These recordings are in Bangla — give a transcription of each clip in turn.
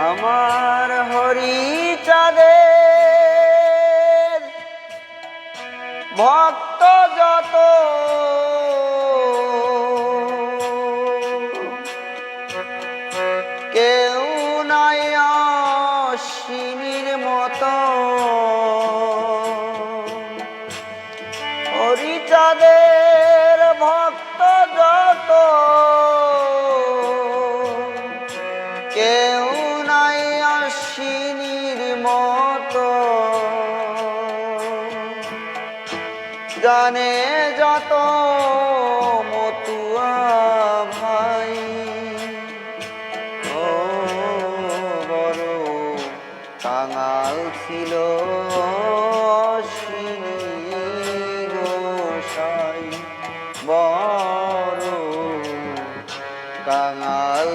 আমার হরি চাঁদে ভক্ত যত যত মতুয়া ভাই। ও বড় কাঙাল ছিল বড় কাঙাল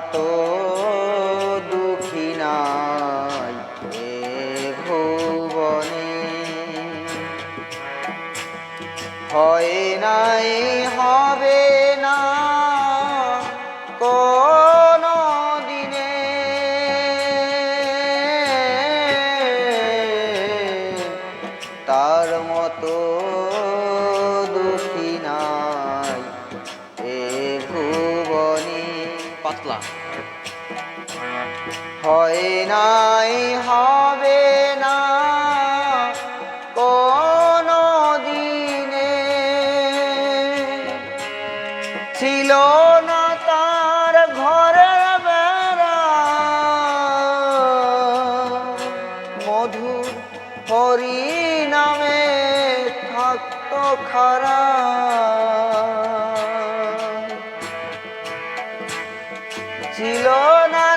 মতো দুঃখী নাই ভুবনে। হয় নাই হবে না কোনো দিনে। তার মতো হয় নাই, হবে না। কোনো দিনে ছিল না তার ঘরের বেড়া। মধুর হরি নামে থাকতো খারা। ছিল না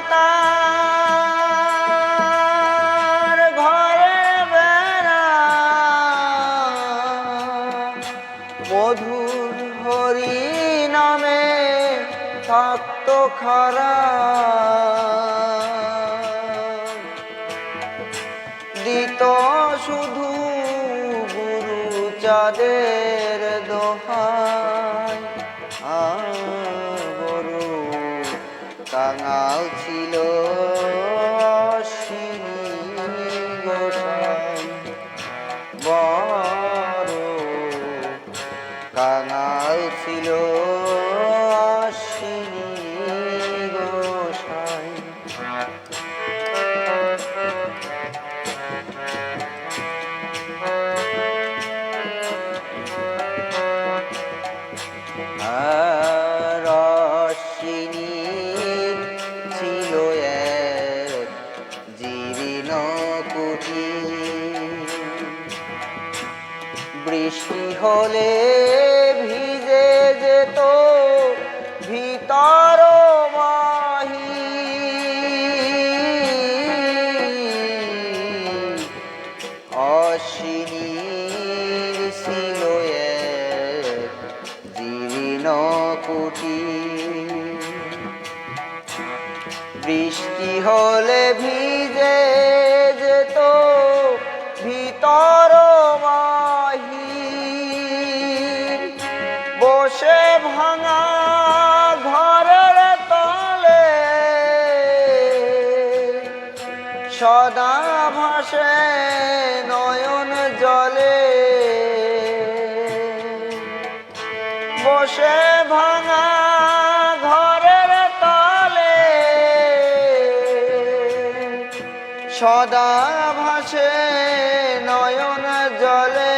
খারা। দিত শুধু গুরু চাঁদের আর বড় কাঙাল ছিল বড় কাঙাল ছিল হলে ভিজে যেত ভিতর মাহি জীর্ণ কুটি বৃষ্টি হলে ভিজে যেত ভিতর মাহি ভাসে নয়ন জলে। বসে ভাঙা ঘরের তলে। সদা ভাসে নয়ন জলে।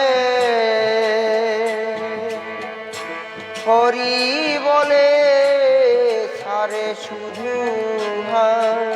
হরি বলে সারে শুধু হাই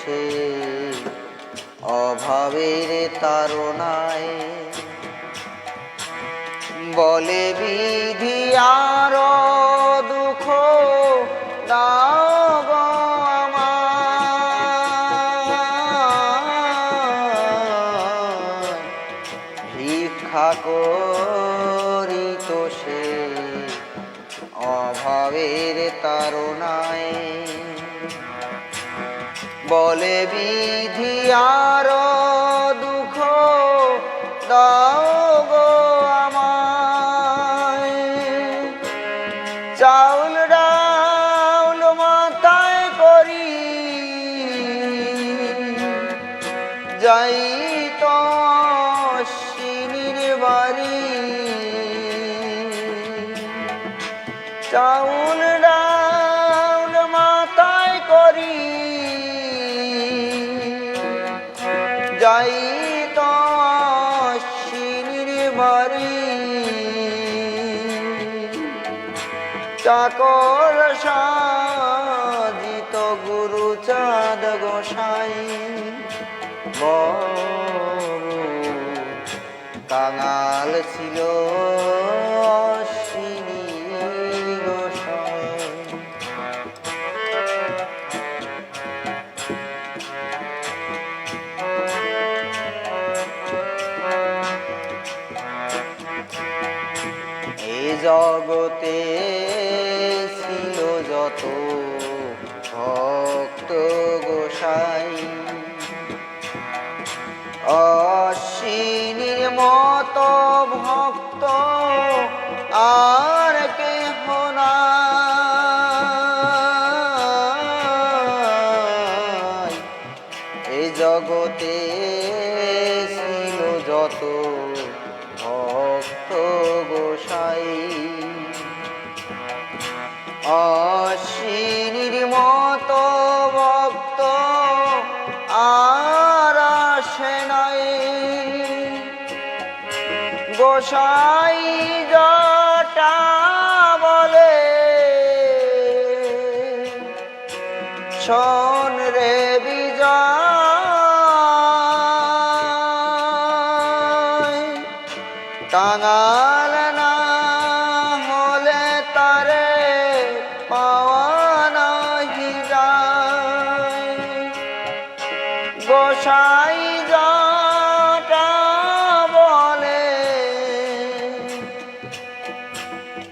সে অভাবের তারনায় বলে বিধি আর দুঃখ। ভিক্ষা করিত সে অভাবের তারনায় বলে বিধি আর দুঃখ দাও গো আমায়। চাউল ডাউল মাথায় করি, যাই তো সিনির বাড়ি। চাউল ডাউল মাথায় করি যাই তো বাড়ি। চাকর সাজিত গুরু চাঁদ গোসাই। বাঙাল ছিল এই জগতে ছিল যত ভক্ত গোসাই। অশ্বিনীর মত ভক্ত আর কে এই জগতে আর আসে গোসাই বলে শোন রে বিজয় কাঙাল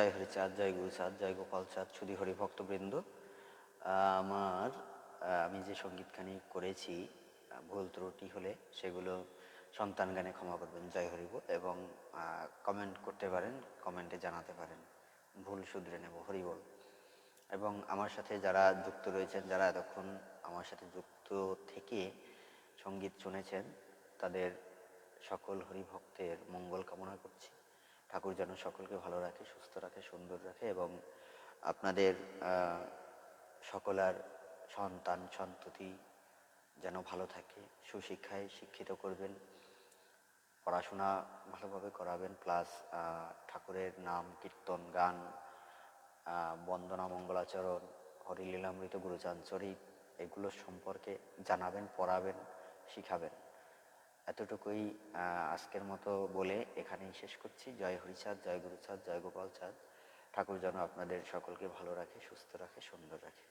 জয় হরিচাঁদ জয় গুরুচাঁদ জয় গোপাল চাঁদ সুধী হরি ভক্তবৃন্দ আমার আমি যে সঙ্গীতখানি করেছি ভুল ত্রুটি হলে সেগুলো সন্তান গানে ক্ষমা করবেন, জয় হরি বল এবং কমেন্ট করতে পারেন কমেন্টে জানাতে পারেন। ভুল শুধরে নেব, হরি বল। এবং আমার সাথে যারা যুক্ত রয়েছেন, যারা এতক্ষণ আমার সাথে যুক্ত থেকে সংগীত শুনেছেন, তাদের সকল হরিভক্তের মঙ্গল কামনা করছি। ঠাকুর যেন সকলকে ভালো রাখে, সুস্থ রাখে, সুন্দর রাখে এবং আপনাদের সকলার সন্তান, সন্ততি যেন ভালো থাকে, সুশিক্ষায় শিক্ষিত করবেন, পড়াশোনা ভালোভাবে করাবেন প্লাস ঠাকুরের নাম, কীর্তন, গান বন্দনা, মঙ্গলাচরণ হরিলীলামৃত গুরুচাঞ্চরিত এগুলো সম্পর্কে জানাবেন, পড়াবেন, শিখাবেন। এতটুকুই আজকের মতো বলে এখানেই শেষ করছি। জয় হরিচাঁদ জয় গুরুচাঁদ জয় গোপাল চাঁদ ঠাকুর যেন আপনাদের সকলকে ভালো রাখে, সুস্থ রাখে, সুন্দর রাখে।